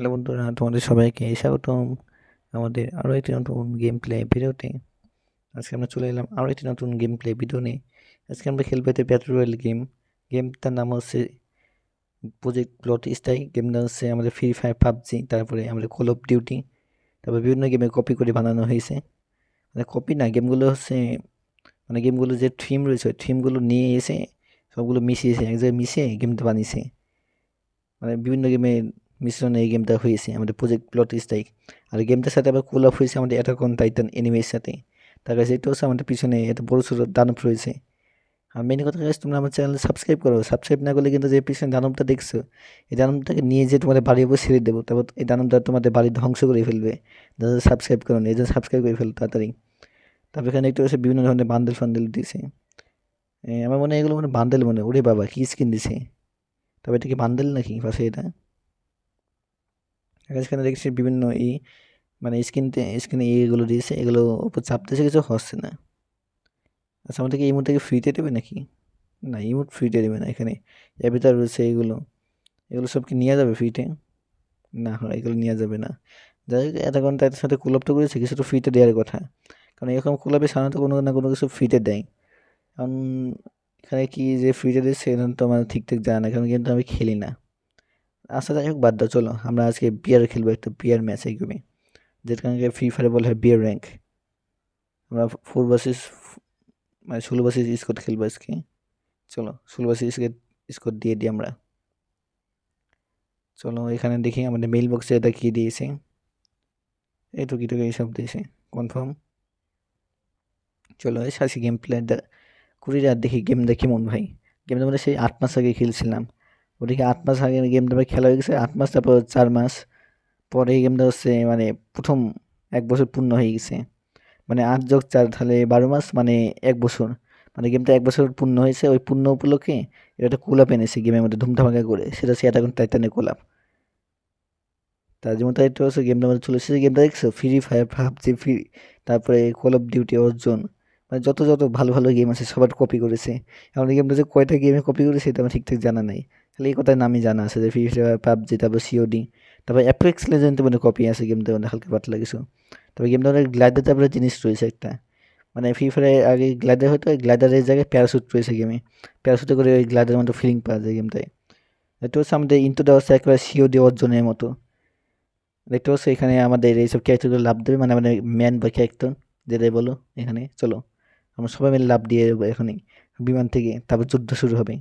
Hello বন্ধুরা, তোমাদের সবাইকে স্বাগতম আমাদের আরও একটি নতুন গেম প্লে ভিডিওতে। আজকে আমরা চলে এলাম আরও একটি নতুন গেম প্লে ভিডিও নিয়ে। আজকে আমরা খেলব এতে ব্যাটল রয়্যাল গেম গেমটার নাম হচ্ছে প্রজেক্ট প্লট স্টাই গেমটা হচ্ছে আমাদের ফ্রি ফায়ার পাবজি, তারপরে আমাদের কল অফ ডিউটি তারপরে বিভিন্ন গেমে কপি করে বানানো হয়েছে। মানে কপি না গেমগুলো হচ্ছে মানে গেমগুলো যে থিম রয়েছে থিমগুলো নিয়ে এসে সবগুলো মিশিয়েছে, এক জায়গায় মিশিয়ে গেমটা বানিয়েছে। মানে বিভিন্ন গেমে মিশ্রণে এই গেমটা হয়েছে, আমাদের প্রজেক্ট প্লট স্ট্রাইক আর গেমটার সাথে আবার কোল আপ হয়েছে আমাদের অ্যাটাকন টাইটান এনিমের সাথে। তার কাছে এটা হচ্ছে আমাদের পিছনে এত বড় ছোটো দানব রয়েছে। আর মেন কথা হচ্ছে তোমরা আমার চ্যানেল সাবস্ক্রাইব করো। সাবস্ক্রাইব না করলে কিন্তু যে পিছনে দানবটা দেখছ, এই দানবটাকে নিয়ে যে তোমাদের বাড়ির উপর ছেড়ে দেবো। তারপর এই দানবটা তোমাদের বাড়ি ধ্বংস করে ফেলবে। যারা সাবস্ক্রাইব করো এই জন্য সাবস্ক্রাইব করে ফেলো তাড়াতাড়ি। তারপর এখানে একটু হচ্ছে বিভিন্ন ধরনের বান্ডেল ফান্ডেল দিয়েছে। আমার মনে হয় এগুলো মানে বান্দেল মনে ওরে বাবা, কী স্কিন দিছে? তবে এটা কি বান্ডেল নাকি? পাশে এটা। এখানে দেখছি বিভিন্ন ই মানে স্ক্রিনতে স্ক্রিনে ইয়েগুলো দিয়েছে, এগুলো উপর চাপতেছে কিছু হচ্ছে না। আচ্ছা আমাদেরকে এই মুহূর্তে ফ্রিতে দেবে নাকি? না, এই ফ্রিতে দেবে না এখানে। ভিতরে রয়েছে এগুলো। এগুলো সব কি নেওয়া যাবে ফ্রিতে না এগুলো নেওয়া যাবে না। যাই হোক এত ঘণ্টা এর সাথে কুলাপ তো করেছে, কিছু তো ফ্রিতে দেওয়ার কথা। কারণ এরকম কুলাপে সাধারণত কোনো না কোনো কিছু ফ্রিতে দেয়। কারণ এখানে কি যে ফ্রিতে দিচ্ছে সেটা তো আমার ঠিকঠাক জানা না, কারণ কিন্তু আমি খেলি না। আচ্ছা যাই হোক, বাদ দাও, চলো। আমরা আজকে বিয়ার খেলব, একটা বিয়ার ম্যাচ এই গেমে যেটাকে ফ্রি ফায়ারে বলা হয় বিয়ার র্যাঙ্ক আমরা ফোর বাসিস মানে ষোলো বাসিস স্কোর খেলব আজকে। চলো, ষোলো বাসিস স্কোর দিয়ে দিই আমরা। চলো, এখানে দেখি আমাদের মেইল বক্সে এটা কী দিয়েছে। এই টুকি টুকি এইসব দিয়েছে কনফার্ম চলো, এই সাসি গেম প্লেটা কুড়ি রাত দেখি গেমটা কেমন ভাই। গেমটা মানে সেই আট মাস আগে খেলছিলাম। ওদিকে আট মাস আগে গেমটা খেলা হয়ে গেছে, আট মাস, তারপর চার মাস। পরে এই গেমটা হচ্ছে মানে প্রথম এক বছর পূর্ণ হয়ে গেছে। মানে আট যোগ চার তাহলে বারো মাস মানে এক বছর। মানে গেমটা এক বছর পূর্ণ হয়েছে, ওই পূর্ণ উপলক্ষে এটা একটা কোলাপ এনেছে গেমের মধ্যে ধুমধামাকা করে। সেটা সে এখন টাইটানের কোলাপ। তার যেমন তাই একটু হচ্ছে গেমটা মধ্যে চলে এসেছে গেমটা দেখছ? ফ্রি ফায়ার ভাবছি ফ্রি তারপরে কল অফ ডিউটি অর্জন মানে যত যত ভালো ভালো গেম আছে, সবার কপি করেছে। এই গেমটা যে কয়টা গেমে কপি করেছে, এটা আমার ঠিকঠাক জানা নাই। খালি কথার নামই জানা আছে যে ফ্রি ফায়ার পাবজি তারপর সিওডি তারপর অ্যাপ্রেক্স লেজেন্ড মানে কপি আছে গেমটা মানে হালকা পাতলা কিছু। তবে গেমটা অনেক গ্লাইডার তারপরে জিনিস রয়েছে একটা। মানে ফ্রি ফায়ারে আগে গ্লাইডার হয়তো গ্লাইডারের জায়গায় প্যারাশুট রয়েছে গেমে প্যারাশুটে করে ওই গ্লাইডারের মতো ফিলিং পাওয়া যায় গেমটায় এটা হচ্ছে আমাদের ইন্টুটা হচ্ছে একেবারে সিওডি অর্জনের মতো। দেখতে পাচ্ছ এখানে আমাদের এইসব ক্যারেক্টারগুলো লাভ দেবে মানে আমাদের ম্যান বা ক্যারেক্টার যেটাই বলো এখানে, চলো। আমরা সবাই মিলে লাভ দিয়ে দেবো বিমান থেকে, তারপর যুদ্ধ শুরু হবে।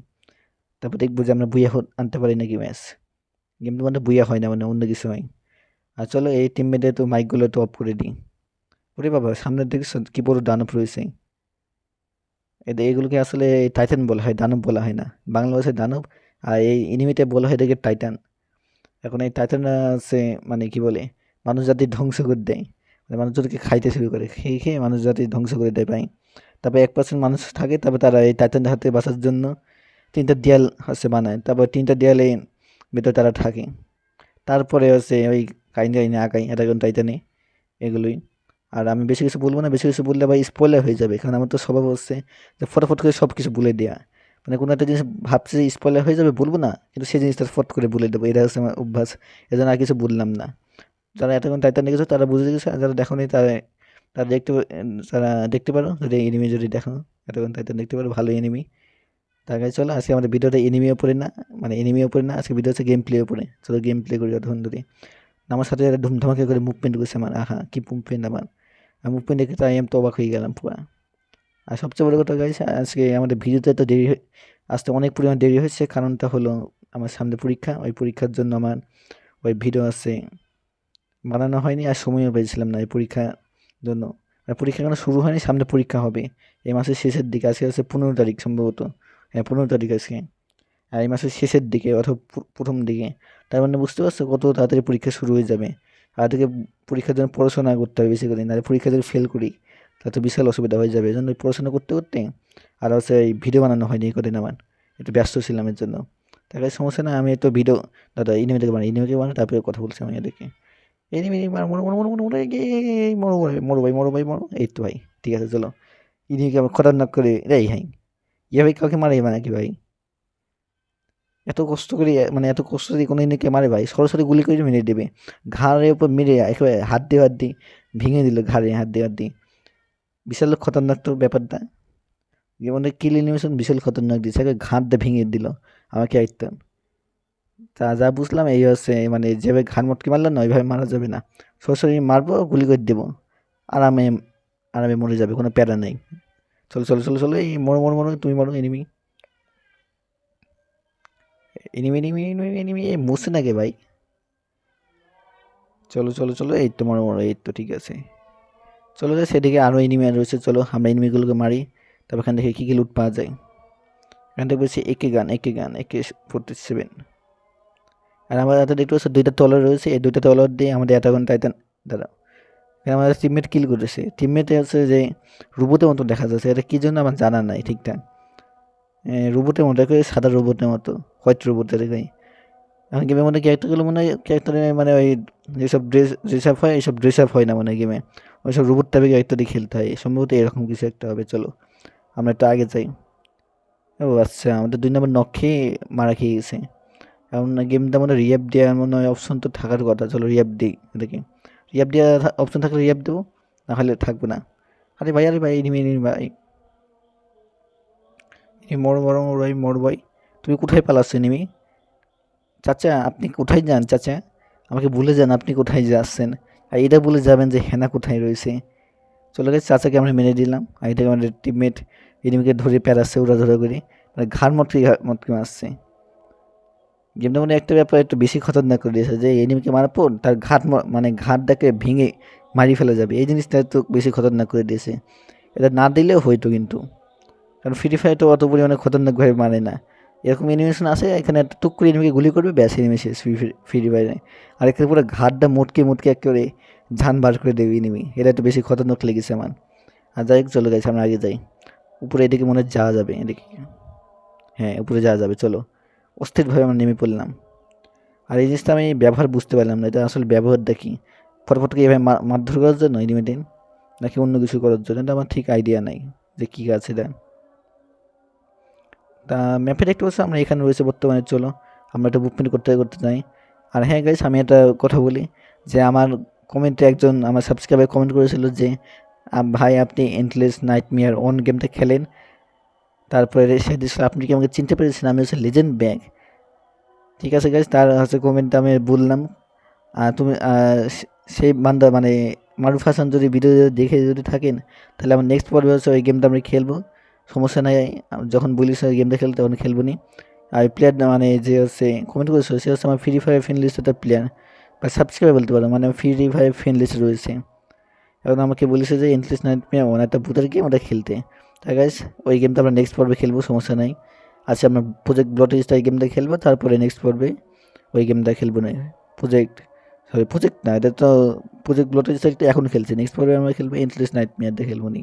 তারপর দেখব যে আমরা বুয়া আনতে পারি নাকি ম্যাচ। গেমটা মানে বুয়া হয় না মানে অন্য কিছু হয়। আর চলো, এই টিম টিমমেটে তো মাইকগুলো তো অফ করে দিই। ওরে বাবা সামনের দিকে কী বড় দানব রয়েছে। এদের এগুলোকে আসলে টাইটান বলা হয়, দানব বলা হয় না। বাংলা ভাষায় দানব, আর এই এনিমিতে বলা হয় এদেরকে টাইটান এখন এই টাইটান আছে মানে কি বলে, মানুষ জাতি ধ্বংস করে দেয়। মানে মানুষ জাতিকে খাইতে শুরু করে, খেয়ে খেয়ে মানুষ জাতি ধ্বংস করে দেয় পাই তারপর এক পার্সেন্ট মানুষ থাকে, তারপর তারা এই টাইটানের হাতে বাঁচার জন্য তিনটা দেয়াল হচ্ছে বানায়, তারপর তিনটা দেয়ালে ভেতরে তারা থাকে। তারপরে হচ্ছে ওই কাহিনী কাহিনী আঁকাই এটা কোন টাইটানে এগুলোই। আর আমি বেশি কিছু বলব না, বেশি কিছু বললে আবার স্পয়লার হয়ে যাবে, কারণ আমার তো স্বভাব হচ্ছে যে ফটোফট করে সব কিছু বলে দেওয়া মানে কোনো একটা জিনিস ভাবছে যে স্পয়লার হয়ে যাবে, বলব না, কিন্তু সেই জিনিসটা ফট করে বলে দেবো, এটা হচ্ছে আমার অভ্যাস, এজন্য আর কিছু বললাম না। যারা এত এতক্ষণ টাইটান দেখেছ, তারা বুঝে গেছে, আর যারা দেখো নি, তারা তারা দেখতে তারা দেখতে পারো, যদি এনিমি যদি দেখো এত এতক্ষণ টাইটান দেখতে পারো, ভালো এনিমি তার কাছে চলো, আজকে আমাদের ভিডিওটা এনিমি ওপরে না মানে এনিমি ওপরে না, আজকে ভিডিও হচ্ছে গেম প্লে ওপরে চলো গেম প্লে করি যতক্ষণ ধরে আমার সাথে যারা ধুমধামাকে করে মুভমেন্ট করছে আমার, আহা, কী মুভমেন্ট আমার। আর মুভমেন্ট দেখে তাই আমি তো অবাক হয়ে গেলাম পুরো। আর সবচেয়ে বড় কথা গাইছে আজকে আমাদের ভিডিওতে তো দেরি আসতে অনেক পরিমাণ দেরি হয়েছে, কারণটা হলো আমার সামনে পরীক্ষা, ওই পরীক্ষার জন্য আমার ওই ভিডিও আছে। বানানো হয়নি আর সময়ও পেয়েছিলাম না এই পরীক্ষার জন্য। আর পরীক্ষা কেন শুরু হয়নি, সামনে পরীক্ষা হবে। এই মাসের শেষের দিকে, আজকে আছে পনেরো তারিখ সম্ভবত। পনেরো তারিখ আজকে। আর এই মাসের শেষের দিকে অথবা প্রথম দিকে। তার মানে বুঝতে পারছ কত তাড়াতাড়ি পরীক্ষা শুরু হয়ে যাবে। আর থেকে পরীক্ষার জন্য পড়াশোনা করতে হবে বেশি করে নাহলে পরীক্ষা যদি ফেল করি, তাহলে তো বিশাল অসুবিধা হয়ে যাবে। এই জন্য পড়াশোনা করতে করতে আর হচ্ছে এই ভিডিও বানানো হয়নি এই কদিন আমার। একটু ব্যস্ত ছিলাম এর জন্য। তার কাছে সমস্যা না, আমি একটু ভিডিও দাদা ইনিমে থেকে বানাই ইনিমে থেকে বানাই তারপরে কথা বলছি আমি এদেরকে এনিমে মরো মরো মরো মরো মরো মরো ভাই মরো ভাই মরো ভাই, মরো। এই তো ভাই, ঠিক আছে, চলো। ইনিকে আমার খতরনাক করে রে হাই। ভাই কাউকে মারাই মানে কি ভাই এত কষ্ট করে মানে এত কষ্ট দিয়ে কোনো এনিমিকে মারে ভাই সরাসরি গুলি করে মেরে দেবে। ঘাড়ের উপর মেরে একেবারে হাত দিয়ে হাত দিয়ে ভেঙে দিল ঘাড়ে হাত দিয়ে হাত দিয়ে বিশাল খতরনাক তো ব্যাপারটা যেমন কিল এনিমেশন বিশাল খতরনাক দিচ্ছে একে ঘাট দিয়ে ভেঙে দিল আমাকে একদম তা যা বুঝলাম এই হচ্ছে মানে যেভাবে ঘাট মটকে মারলাম না ওইভাবে মারা যাবে না। সরাসরি মারবো গুলি করে দেবো। আরামে আরামে মরে যাবে, কোনো প্যারা নেই। চলো চলো চলো চলো, এই মরো মরো মরো, তুমি মরো enemy enemy enemy enemy enemy এই মুছে নাকি ভাই? চলো চলো চলো, এই তো মরো মরো, এই তো ঠিক আছে। চলো যে সেদিকে আরও এনিমি রয়েছে, চলো, আমরা এনিমিগুলোকে মারি, তারপর এখান থেকে কী কী লুট পাওয়া যায়। এখান থেকে বলছি একে গান একে গান, একে ফোরটি সেভেন আর আমার হাতে দেখতে পাচ্ছি, দুইটা তলার রয়েছে, এই দুইটা তলার দিয়ে আমাদের এতক্ষণ টাইটান দাদা আমাদের টিমমেট কিল করেছে। টিমমেটে হচ্ছে যে রোবটের মতো দেখা যাচ্ছে। এটা কী জন্য আমার জানা নাই ঠিকঠাক। রোবটের মতো করে সাদা রোবটের মতো হোয়াইট রোবটের গায়ে এখন গেমের মধ্যে ক্যারেক্টারগুলো মনে হয় ক্যারেক্টারে মানে ওই যেসব ড্রেস ড্রেস আপ হয় এইসব ড্রেস আপ হয় না মানে গেমে ওই সব রোবট টাইপের ক্যারেক্টার দিয়ে খেলতে হয়। সম্ভবত এরকম কিছু একটা হবে, চলো। আমরা একটু আগে যাই। ও আচ্ছা আমাদের দুই নম্বর নখ মারা খেয়ে গেছে। এখন গেমটা মনে হয় রিয়াপ দেওয়ার মনে হয় অপশন তো থাকার কথা। চলো রিয়াপ দিই দেখি রিয়াপ দেওয়ার অপশন থাকলে রিয়াপ দেবো, নাহলে থাকবে না। আরে ভাই আরে ভাই এনিমি ভাই। মর মর মর ভাই মর ভাই। তুমি কোথায় পালাচ্ছ এনিমি চাচা, আপনি কোথায় যান, চাচা? আমাকে ভুলে যান, আপনি কোথায় যাচ্ছেন? আর এটা বলে যাবেন যে হেনা কোথায় রয়েছে। চলে গেছে চাচাকে আমরা মেনে দিলাম। আর এটাকে আমাদের টিমমেট এনিমিকে ধরে প্যারাচ্ছে ওরা ধরে করে। মানে ঘাড় মটকে মটকে মারছে। গেমটা মানে একটা ব্যাপার একটু বেশি খতরনাক করে দিয়েছে যে এনিমিকে মারার পর তার ঘাট মানে ঘাটটাকে ভেঙে মারি ফেলা যাবে। এই জিনিসটা একটু বেশি খতরনাক করে দিয়েছে। এটা না দিলেও হয়তো কিন্তু। কারণ ফ্রি ফায়ার তো অত পরিমাণে খতরনাকভাবে মারে না। এরকম অ্যানিমেশন আছে, এখানে একটা টুক করে এনিমিকে গুলি করবে, ব্যাস এনিমি ফ্রি ফ্রি ফায়ারে আর এখানে পুরো ঘাটটা মোটকে মোটকে একেবারে ঝান বার করে দেবে এনিমি এটা একটু বেশি খতরনাক লেগেছে আমার। আর যাই হোক, চলে গেছে আমরা আগে যাই। উপরে এদিকে মনে হয় যাওয়া যাবে, এদিকে। হ্যাঁ উপরে যাওয়া যাবে, চলো। অস্থিরভাবে আমরা নেমে পড়লাম। আর এই জিনিসটা আমি ব্যবহার বুঝতে পারলাম না, এটা আসলে ব্যবহারটা কি? ফটফটকে এভাবে মারধর করার জন্য এনিমেটে নাকি অন্য কিছু করার জন্য? এটা আমার ঠিক আইডিয়া নাই যে কী কাজ এটা। তা ম্যাপে দেখতে পাচ্ছি আমরা এখানে রয়েছে বর্তমানে, চলো আমরা একটা বুকপ্রিন্ট করতে করতে চাই আর হ্যাঁ গাইস আমি একটা কথা বলি যে আমার কমেন্টে একজন আমার সাবস্ক্রাইবার কমেন্ট করেছিল যে ভাই, আপনি এন্টলেস নাইট মিয়ার অন গেমটা খেলেন তারপরে সে দিয়েছিল আপনি কি আমাকে চিনতে পেরেছেন? আমি হচ্ছে লেজেন্ড ব্যাগ ঠিক আছে গাইস তার হচ্ছে কমেন্ট আমি বললাম। আর তুমি সেই বান্দা মানে মারুফ হাসান যদি ভিডিও দেখে যদি থাকেন, তাহলে আমার নেক্সট পর্বে হচ্ছে ওই গেমটা আমরা খেলব। সমস্যা নাই যখন বলিস গেমটা খেলতে তখন খেলব নি আর ওই প্লেয়ার মানে যে হচ্ছে কমেন্ট করেছে সে হচ্ছে আমার ফ্রি ফায়ার ফ্রেন্ড তার প্লেয়ার বা সাবস্ক্রাইব বলতে পারো মানে ফ্রি ফায়ার ফ্রেন্ড লিস্ট রয়েছে। এখন আমাকে বলেছে যে ইন্টারেস্ট নাইট মেয়ে ওন একটা ভূতের গেম ওটা খেলতে। তাই গাইস ওই গেমটা আমরা নেক্সট পর্বে খেলব, সমস্যা নাই। আচ্ছা আমরা প্রজেক্ট ব্লটেজটা এই গেমটা খেলব, তারপরে নেক্সট পর্বে ওই গেমটা খেলব না। প্রজেক্ট সরি প্রজেক্ট না, এটা তো প্রজেক্ট ব্লটেজ ব্লটেজটা এখন খেলছি। নেক্সট পর্বে আমরা খেলব ইন্টারেস্ট নাইট মেয়ারটা খেলব নি।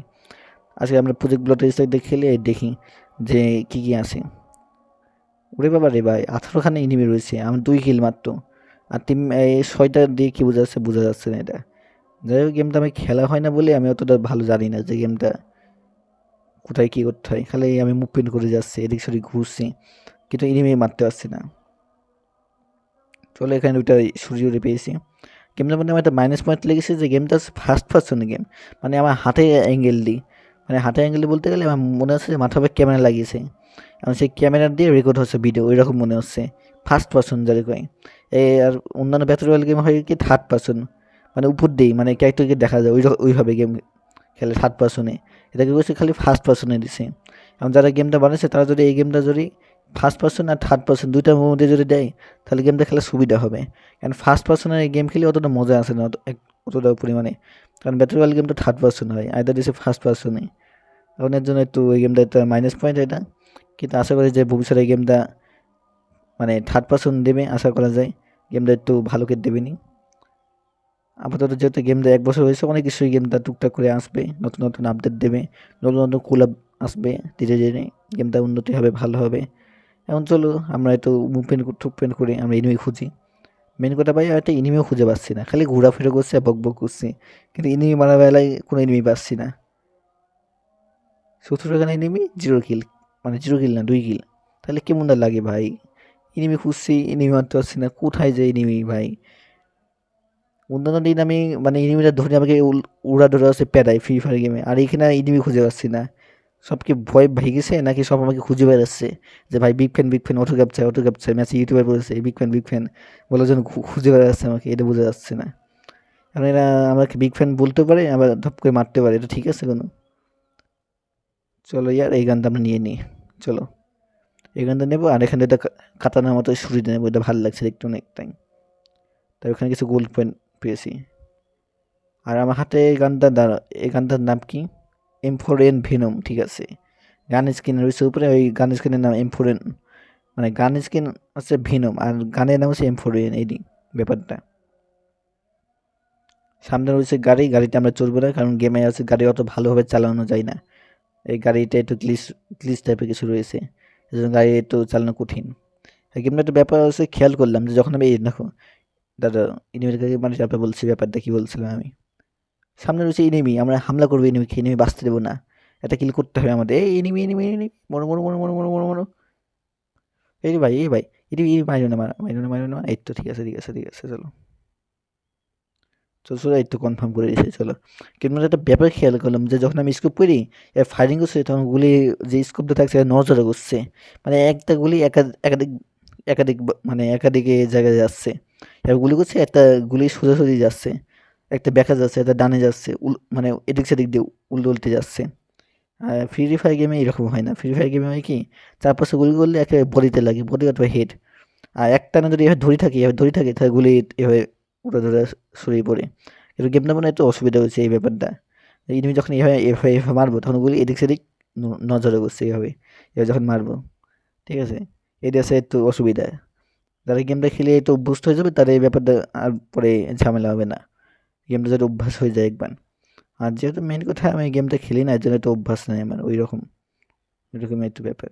আজকে আমরা প্রজেক্ট ব্লটেজটা খেলে দেখি যে কী কী আছে। ওরে বাবা রে ভাই, আঠারোখানে এনিমি রয়েছে আমার দুই কিল মাত্র। আর টিম এই ছয়টা দিয়ে কী বোঝা যাচ্ছে বোঝা যাচ্ছে না এটা। যাই হোক গেমটা আমি খেলা হয় না বলে আমি অতটা ভালো জানি না যে গেমটা কোথায় কী করতে হয়? খালি আমি মুভমেন্ট করে যাচ্ছি, এদিক সেদিক ঘুরছি, কিন্তু এনিমি মারতে পারছি না। চলো এখানে দুইটা সূর্য পেয়েছি। গেমটার মধ্যে আমার একটা মাইনাস পয়েন্ট লেগেছে যে গেমটা ফার্স্ট পার্সনের গেম মানে আমার হাতে অ্যাঙ্গেল দিই মানে হাতে অ্যাঙ্গেল বলতে গেলে আমার মনে হচ্ছে যে মাথার ক্যামেরা লাগিয়েছে। এবং সেই ক্যামেরা দিয়ে রেকর্ড হচ্ছে ভিডিও ওই রকম মনে হচ্ছে। ফার্স্ট পার্সন যারে কয়। এই আর অন্যান্য ব্যাটার রয়্যাল গেম হয় কি থার্ড পার্সন মানে উপর দিয়েই মানে ক্যারেক্টারকে দেখা যায় ওই ওইভাবে গেম খেলে থার্ড পার্সনে এটাকে বলছে খালি ফার্স্ট পার্সনে দিছে। এবং যারা গেমটা বানিয়েছে তারা যদি এই গেমটা যদি ফার্স্ট পার্সন আর থার্ড পার্সন দুইটার মধ্যে যদি দেয়, তাহলে গেমটা খেলা সুবিধা হবে। কারণ ফার্স্ট পার্সনের এই গেম খেলে অতটা মজা আসে না, অত- অতটা পরিমাণে। কারণ ব্যাটার রয়্যাল গেমটা থার্ড পার্সন হয় আয়দা দিছে ফার্স্ট পার্সনে এখন এর জন্য একটু এই গেমটা একটা মাইনাস পয়েন্ট এটা। কিন্তু আশা করি যে ভবিষ্যতে এই গেমটা মানে থার্ড পার্সন দেবে, আশা করা যায়। গেমটা একটু ভালো করে দেবে নি আপাতত যেহেতু গেমটা এক বছর হয়েছে, অনেক কিছুই গেমটা টুকটাক করে আসবে, নতুন নতুন আপডেট দেবে, নতুন নতুন কুলাব আসবে, ধীরে ধীরে গেমটা উন্নতি হবে, ভালো হবে। এখন চলো, আমরা একটু মুভমেন্ট টুকপেন্ট করে আমরা এনিমি খুঁজি। মেন কথা ভাই একটা এনিমিও খুঁজে পাচ্ছি না, খালি ঘোরাফেরা করছে বক বক করছে। কিন্তু এনিমি মারা বেলায় কোনো এনিমি পাচ্ছি না। সত্তর টাকা এনিমি জিরো কিল মানে জিরো কিল না, দুই কিল তাহলে কেমন লাগে ভাই? এনিমি খুঁজছি এনিমি মারতে পারছি না, কোথায় যে এনিমি ভাই? অন্যান্য দিন আমি মানে এনিমিটা ধরে আমাকে উড়া ধরে আছে প্যারাই ফ্রি ফায়ার গেমে আর এখানে এনিমি খুঁজে পাচ্ছি না। সব কি ভয় ভাই গেছে নাকি সব আমাকে খুঁজে বেড়াচ্ছে যে ভাই big fan big fan auto capture auto capture ম্যাচে ইউটিউবার বলেছে বিগ ফ্যান বিগ ফ্যান বলে যেন খুঁজে বেড়াচ্ছে আমাকে, এটা বোঝা যাচ্ছে না। কারণ এরা আমাকে বিগ ফ্যান বলতে পারে, আবার ধপ করে মারতে পারে, এটা ঠিক আছে কোনো? চলো ইয়ার, এই গানটা আমরা নিয়ে নিই। চলো। এই গানটা নেব, আর এখানে এটা কাতানার মতো ছুরিটা নেব, এটা ভালো লাগছে দেখতে অনেকটাই তাই ওখানে কিছু গোল্ড পয়েন্ট পেয়েছি। আর আমার হাতে এই গানটা দাঁড়া এই গানটার নাম কি? এমফোরেন ভেনম, ঠিক আছে। গান স্ক্রিন রয়েছে উপরে, ওই গান স্ক্রিনের নাম এমফোরেন। মানে গান স্ক্রিন হচ্ছে ভেনম, আর গানের নাম হচ্ছে এমফোরেন, এই ব্যাপারটা। সামনে রয়েছে গাড়ি গাড়িতে আমরা চলবো না, কারণ গেমে আছে গাড়ি অত ভালোভাবে চালানো যায় না। এই গাড়িটা একটু গ্লিস গ্লিস টাইপের কিছু রয়েছে এই জন্য গাড়ি একটু চালানো কঠিন। গেমটা একটা ব্যাপার হচ্ছে খেয়াল করলাম যে যখন আমি এই, দেখো দাদা ইনিমির কাছে মানে ব্যাপার বলছি? ব্যাপারটা কি বলছিলাম আমি? সামনে রয়েছে এনিমি আমরা হামলা করব এনিমিকে এনিমি বাঁচতে দেবো না। এটা কিল করতে হবে আমাদের। এই এনিমি এনিমি এনিমি মরো মরো মরো মরো মরো মরো মরো। এই ভাই এই ভাই এনিমি এই মাইরো না মাইরো না মাইরো না। এই তো ঠিক আছে ঠিক আছে ঠিক আছে, চলো। চলো চলো, এই তো কনফার্ম করে দিয়েছে, চলো। কিন্তু একটা ব্যাপার খেয়াল করলাম যে যখন আমি স্কোপ করি ফায়ারিং করছে, তখন গুলি, যে স্কোপটা থাকছে নজরে করছে। মানে একটা গুলি একাধিক একাধিক মানে একাধিক জায়গায় যাচ্ছে। এবার গুলি করছে, একটা গুলি সোজাসুজি যাচ্ছে, একটা ব্যাকা যাচ্ছে, একটা ডানে যাচ্ছে, উল মানে এদিক সেদিক দিয়ে উল্টে উল্টে যাচ্ছে। ফ্রি ফায়ার গেমে এরকম হয় না। ফ্রি ফায়ার গেমে হয় কি, চার পাঁচশো গুলি করলে একে বডিতে লাগে, বডি অথবা হেড আর একটা না যদি এভাবে ধরে থাকে, এভাবে ধরে থাকে, তাহলে গুলি এভাবে উড়ে ধরে ছড়িয়ে পড়ে। কিন্তু গেমটা মনে একটু অসুবিধা হচ্ছে এই ব্যাপারটা। এনিমি যখন এভাবে এভাবে এভাবে মারবো, তখন গুলি এদিক সেদিক নজরে বসছে এইভাবে এভাবে যখন মারবো, ঠিক আছে? এটা আছে একটু অসুবিধা। যারা গেমটা খেলে একটু অভ্যস্ত হয়ে যাবে, তারা এই ব্যাপারটা আর পরে ঝামেলা হবে না। গেমটা যদি অভ্যাস হয়ে যায় একবার। আর যেহেতু মেন কথা, আমি গেমটা খেলি না এর জন্য তো অভ্যাস নেই আমার ওই রকম এরকম একটু ব্যাপার।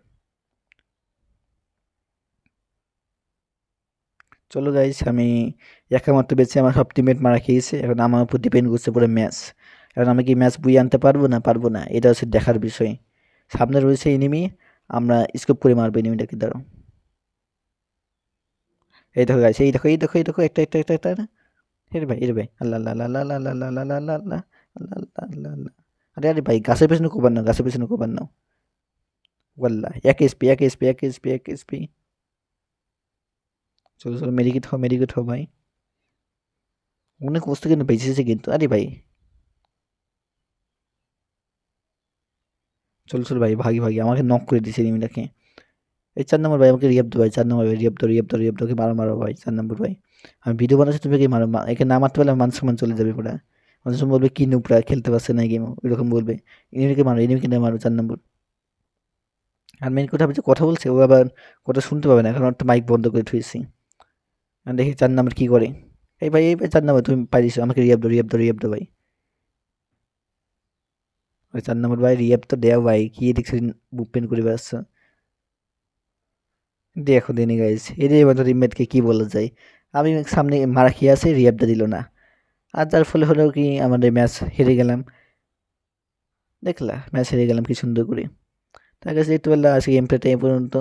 চলো গাইস আমি একা মাত্র আমার সব টিমমেট মারা খেয়েছে। এখন আমার উপর ডিপেন্ড করছে পুরো ম্যাচ এখন আমি কি ম্যাচ বুয়ে আনতে পারব না? পারব না। এটা হচ্ছে দেখার বিষয়। সামনে রয়েছে এনিমি আমরা স্কোপ করে মারবো এনিমিটাকে দাঁড়াও এই দেখো গাইস এই দেখো এই দেখো এই দেখো একটা একটা একটা একটা না ভাই এরে ভাই আল্লাহ আল্লাহ আল্লাহ আল্লাহ আল্লাহ আল্লাহ আল্লাহ আল্লাহ আল্লাহ আল্লাহ আল্লাহ আল্লাহ আরে আরে ভাই গাছের পেছনে কোবার নাও গাছের পেছনে কোবার নাও ওয়াল্লাহ এক এসপি এক এসপি এক এসপি এক এসপি চলো চলো মেডিকেট হও মেডিকেট হও ভাই অনেক বস্তু কিন্তু বেঁচেছে কিন্তু আরে ভাই চলো চলো ভাই, ভাগি ভাগি, আমাকে নক করে দিয়েছে এনিমিটাকে এই চার নম্বর ভাই আমাকে রিয়াব দো ভাই, চার নম্বর ভাই রিয়াব দো রিয়াব দো রিয়াব দোকে মারো মারো ভাই, চার নম্বর ভাই। আমি ভিডিও বানাচ্ছি, তুমি কি মারো? একে না মারতে পারলে মান সম্মান চলে যাবে পুরা। মানুষ বলবে, কি নুপরা খেলতে পারছে না গেম ওইরকম বলবে। এনিমিকে মারো এনিমিকে না মারো, চার নম্বর। আর মেন কথা হচ্ছে, কথা বলছে, ও আবার কথা শুনতে পাবে না, কারণ একটা মাইক বন্ধ করে থুয়েছি দেখি চার নম্বর কী করে। এই ভাই এই ভাই, চার নম্বর তুমি পারিস আমাকে রিয়াব দো রিয়াব দো রিয়াব দো ভাই। ওই চার নম্বর ভাই রিয়াব তো দেও ভাই, কি দেখছি বুক পেন করে বেড়াচ্ছ দেখো দিনি গাইজ এর মতো টিমমেটকে কী বলা যায়? আমি সামনে মারা খেয়ে আছে রিয়াবটা দিল না। আর যার ফলে হলো কি আমাদের ম্যাচ হেরে গেলাম। দেখলা ম্যাচ হেরে গেলাম কি সুন্দর করে। তার কাছে একটু বললাম আজকে গেম প্লেটা এই পর্যন্ত।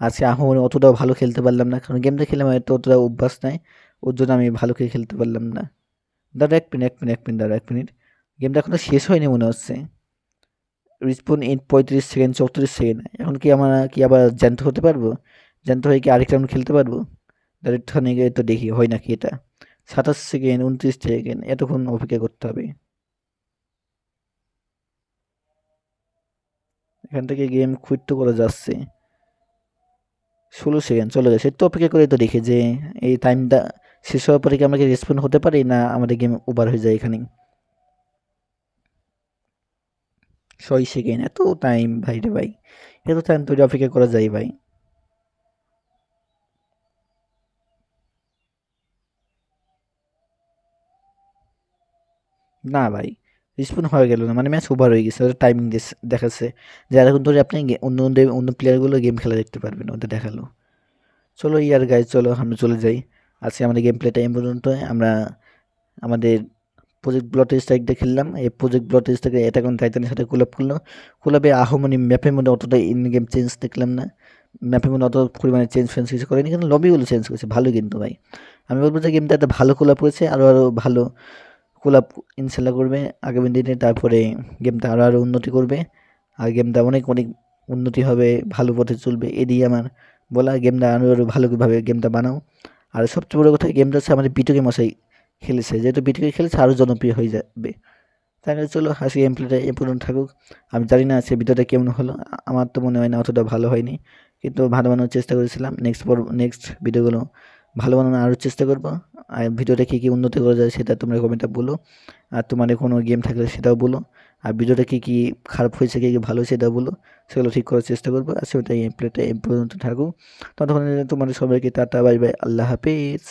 আজকে আহমনি অতটাও ভালো খেলতে পারলাম না, কারণ গেমটা খেলে আমার তো অতটা অভ্যাস নাই। ওর জন্য আমি ভালো করে খেলতে পারলাম না। দাদা এক মিনিট এক মিনিট এক মিনিট দাদা এক মিনিট গেমটা এখনও শেষ হয়নি মনে হচ্ছে। রিসপন ইন পঁয়ত্রিশ সেকেন্ড চৌত্রিশ সেকেন্ড এখন কি আমরা কি আবার জ্যান্ত হতে পারব? জ্যান্ত হয়ে কি আরেকটা রাউন্ড খেলতে পারব? দাঁড়িয়ে গিয়ে তো দেখি, হয় নাকি এটা? সাতাশ সেকেন্ড উনত্রিশ সেকেন্ড এতক্ষণ অপেক্ষা করতে হবে। এখান থেকে গেম কুইট তো করা যাচ্ছে। ষোলো সেকেন্ড চলে গেছে তো অপেক্ষা করে তো দেখি যে, এই টাইমটা শেষ হওয়ার পরে কি আমরা কি রেসপন্ড হতে পারি না আমাদের গেম ওভার হয়ে যায় এখানে ছয় সেকেন্ড এত টাইম ভাই রে ভাই। এত টাইম তো অপেক্ষা করা যায় ভাই। না ভাই রিসপন হয়ে গেল না মানে ম্যাচ ওভার হয়ে গেছে ওটা টাইমিং দেখাচ্ছে। যে এখন ধরে আপনি অন্য অন্য প্লেয়ারগুলো গেম খেলা দেখতে পারবেন, ওদের দেখাল। চলো ইয়ার গাইজ চলো, আমরা চলে যাই। আজকে আমাদের গেম প্লেটা এই পর্যন্ত আমরা, আমাদের প্রজেক্ট ব্লট স্ট্রাইকটা খেললাম এই প্রজেক্ট ব্লট স্ট্রাইকে এটা কোন টাইটানের সাথে কোলাপ করল। কোলাপে আহমনি ম্যাপের মধ্যে অতটা ইন গেম চেঞ্জ দেখলাম না। ম্যাপের মধ্যে অত পরিমাণে চেঞ্জ ফেঞ্জ কিছু করেনি, কিন্তু লবিগুলো চেঞ্জ করেছে। ভালো কিন্তু ভাই। আমি বলব যে গেমটা একটা ভালো কোলাপ করেছে আরও আরও ভালো কোলাপ ইনশাল্লাহ করবে। আগামী দিনে তারপরে গেমটা আরও আরও উন্নতি করবে। আর গেমটা অনেক অনেক উন্নতি হবে, ভালো পথে চলবে এদিকে আমার বলা। গেমটা আরও আরও ভালোভাবে গেমটা বানাও। আর সবচেয়ে বড় কথা গেমটা হচ্ছে আমাদের বিটুকে মশাই খেলেছে, যেহেতু বিটুকে খেলেছে আরও জনপ্রিয় হয়ে যাবে। তাহলে চলো হাসি গেম প্লেটা এ পর্যন্ত থাকুক। আমি জানি না সে ভিডিওটা কেমন হলো আমার তো মনে হয় না অতটা ভালো হয়নি। কিন্তু ভালো বানানোর চেষ্টা করেছিলাম। নেক্সট পর নেক্সট ভিডিওগুলো ভালো বানানোর আরও চেষ্টা করব। আর ভিডিওটা কী কী উন্নতি করা যায় সেটা তোমরা কমেন্টে বলো। আর তোমাদের কোনো গেম থাকলে সেটাও বলো। আর ভিডিওটা কী কী খারাপ হয়েছে, কী কী ভালো সেটাও বলো। সেগুলো ঠিক করার চেষ্টা করব। আর সেটা এই প্লেটা এই পর্যন্ত থাকুক। ততক্ষণ তোমাদের সবাইকে টাটা, বাই বাই, আল্লাহ হাফিজ।